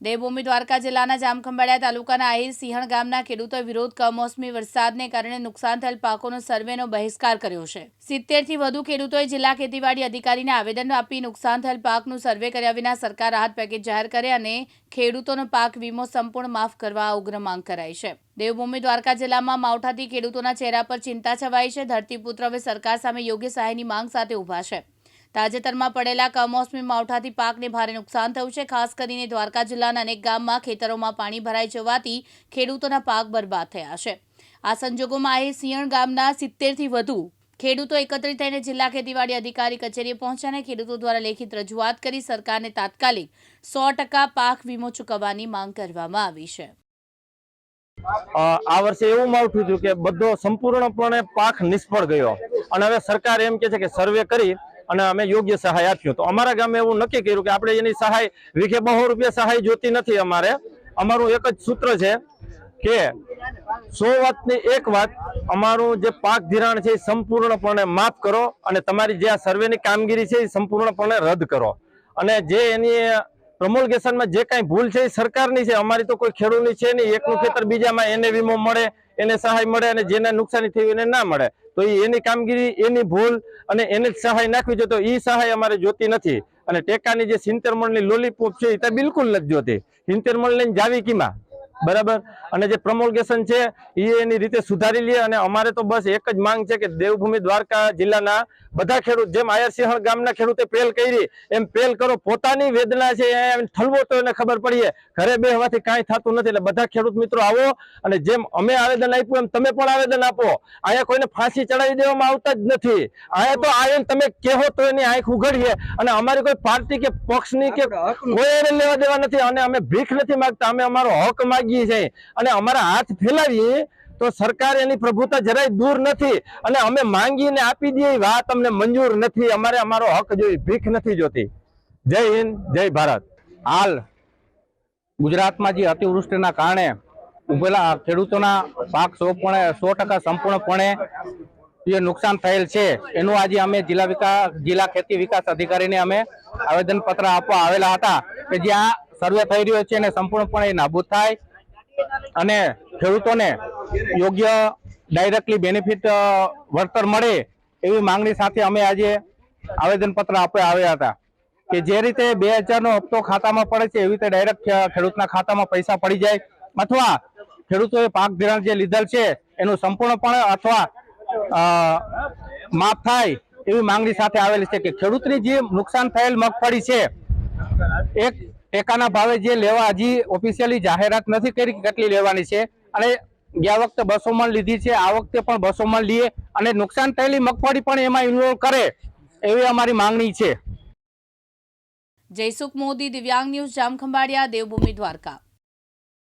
દેવભૂમિ દ્વારકા જિલ્લાના જામખંભાળિયા તાલુકાના આહિર સિંહણ ગામના ખેડૂતોએ વિરોધ કમોસમી વરસાદને કારણે નુકસાન થયેલ પાકોનો સર્વેનો બહિષ્કાર કર્યો છે. સિત્તેરથી વધુ ખેડૂતોએ જિલ્લા ખેતીવાડી અધિકારીને આવેદન આપી નુકસાન થયેલ પાકનું સર્વે કર્યા વિના સરકાર રાહત પેકેજ જાહેર કરે અને ખેડૂતોનો પાક વીમો સંપૂર્ણ માફ કરવા ઉગ્ર માંગ કરાઈ છે. દેવભૂમિ દ્વારકા જિલ્લામાં માવઠાથી ખેડૂતોના ચહેરા પર ચિંતા છવાઈ છે. ધરતીપુત્ર હવે સરકાર સામે યોગ્ય સહાયની માંગ સાથે ઊભા છે. તાજેતરમાં પડેલા કમોસમી માવઠાથી પાકને ભારે નુકસાન થયું છે. ખાસ કરીને દ્વારકા જિલ્લાના અનેક ગામમાં ખેતરોમાં પાણી ભરાઈ જવાથી ખેડૂતોના પાક બરબાદ થયા છે. આ સંજોગોમાં અહીં સિંહણ ગામના સિત્તેરથી વધુ ખેડૂતો એકત્રિત થઈને જિલ્લા ખેતીવાડી અધિકારી કચેરીએ પહોંચ્યા અને ખેડૂતો દ્વારા લેખિત રજૂઆત કરી સરકારને તાત્કાલિક સો ટકા પાક વીમો ચૂકવવાની માંગ કરવામાં આવી છે. આ વર્ષે એવું માવઠું થયું કે બધો સંપૂર્ણપણે પાક નિષ્ફળ ગયો. અને હવે સરકાર એમ કે છે કે સર્વે કરી અને અમે યોગ્ય સહાય આપ્યો. તો અમારા ગામે એવું નક્કી કર્યું કે આપણે એની સહાય વિખે બહુ રૂપિયા સહાય જોતી નથી અમારે. અમારું એક જ સૂત્ર છે કે સો વાતની એક વાત, અમારું જે પાક ધિરાણ છે એ સંપૂર્ણપણે માફ કરો અને તમારી જે આ સર્વેની કામગીરી છે એ સંપૂર્ણપણે રદ કરો. અને જે એની પ્રમોલગેશનમાં જે કાંઈ ભૂલ છે એ સરકારની છે, અમારી તો કોઈ ખેડૂતની છે નહીં. એકનું ખેતર બીજામાં એને વીમો મળે, એને સહાય મળે અને જેને નુકસાની થયું એને ના મળે. તો એની કામગીરી, એની ભૂલ અને એને જ સહાય નાખવી જોઈએ તો એ સહાય અમારે જોતી નથી. અને ટેકાની જે સિત્તેર મણની લોલીપોપ છે એ તો બિલકુલ નથી જોતી. સિત્તેર મણ લઈને જાવી કીમાં? બરાબર? અને જે પ્રમોલગેશન છે એ એની રીતે સુધારી લે અને અમારે તો બસ એક જ માંગ છે કે દેવભૂમિ દ્વારકા જિલ્લાના બધા ખેડૂત જેમ આયરસિંહણ ગામના ખેડૂતે પહેલ કરી એમ પહેલ કરો પોતાની વેદના છે એમ ઠલવો તો એને ખબર પડીએ. ઘરે બેહવાથી કાંઈ થતું નથી એટલે બધા ખેડૂત મિત્રો આવો અને જેમ અમે આવેદન આપ્યું એમ તમે પણ આવેદન આપો. અહીંયા કોઈને ફાંસી ચડાવી દેવામાં આવતા જ નથી. અહીંયા તો આવીને તમે કહો તો એની આંખ ઉઘડીએ. અને અમારી કોઈ પાર્ટી કે પક્ષની કે કોઈ લેવા દેવા નથી. અને અમે ભીખ નથી માગતા. અમે અમારો હક માગીએ છીએ અને અમારા હાથ ફેલાવીએ તો સરકાર એની પ્રભુતા જરાય દૂર નથી. અને અમે માંગીને આપી દઈએ વાત અમને મંજૂર નથી. અમારે અમારો હક જોઈ ભીખ નથી જોતી. જય હિન્દ, જય ભારત. હાલ ગુજરાતમાં જે અતિવૃષ્ટિના કારણે ઉભેલા ખેડૂતોના પાક સોપણે સો ટકા સંપૂર્ણપણે જે નુકસાન થયેલ છે. એનું આજે અમે જિલ્લા વિકાસ, જિલ્લા ખેતી વિકાસ અધિકારીને અમે આવેદન પત્ર આપવા આવેલા હતા કે જ્યાં સર્વે થઈ રહ્યો છે અને સંપૂર્ણપણે નાબૂદ થાય. અને ખેડૂતોને યોગ્ય ડાયરેક્ટલી બેનિફિટ વળતર મળે એવી માંગણી સાથે અમે આજે આવેદનપત્ર આપવા આવ્યા હતા કે જે રીતે બે હજારનો હપ્તો ખાતામાં પડે છે, એવી રીતે ડાયરેક્ટ ખેડૂતના ખાતામાં પૈસા પડી જાય અથવા ખેડૂતોએ પાક ધિરાણ જે લીધેલ છે, એનું સંપૂર્ણપણે અથવા માફ થાય એવી માંગણી સાથે આવેલી છે કે ખેડૂતની જે નુકસાન થયેલ મગફળી છે એક ટેકાના ભાવે જે લેવા હજી ઓફિશિયલી જાહેરાત નથી કરી કેટલી લેવાની છે. અને ગયા વખતે બસો મણ લીધી છે, આ વખતે પણ બસો મણ લઈએ અને નુકસાન થયેલી મગફળી પણ એમાં ઇન્વોલ્વ કરે એવી અમારી માંગણી છે. જયસુખ મોદી, દિવ્યાંગ ન્યૂઝ, જામખંભાળિયા, દેવભૂમિ દ્વારકા.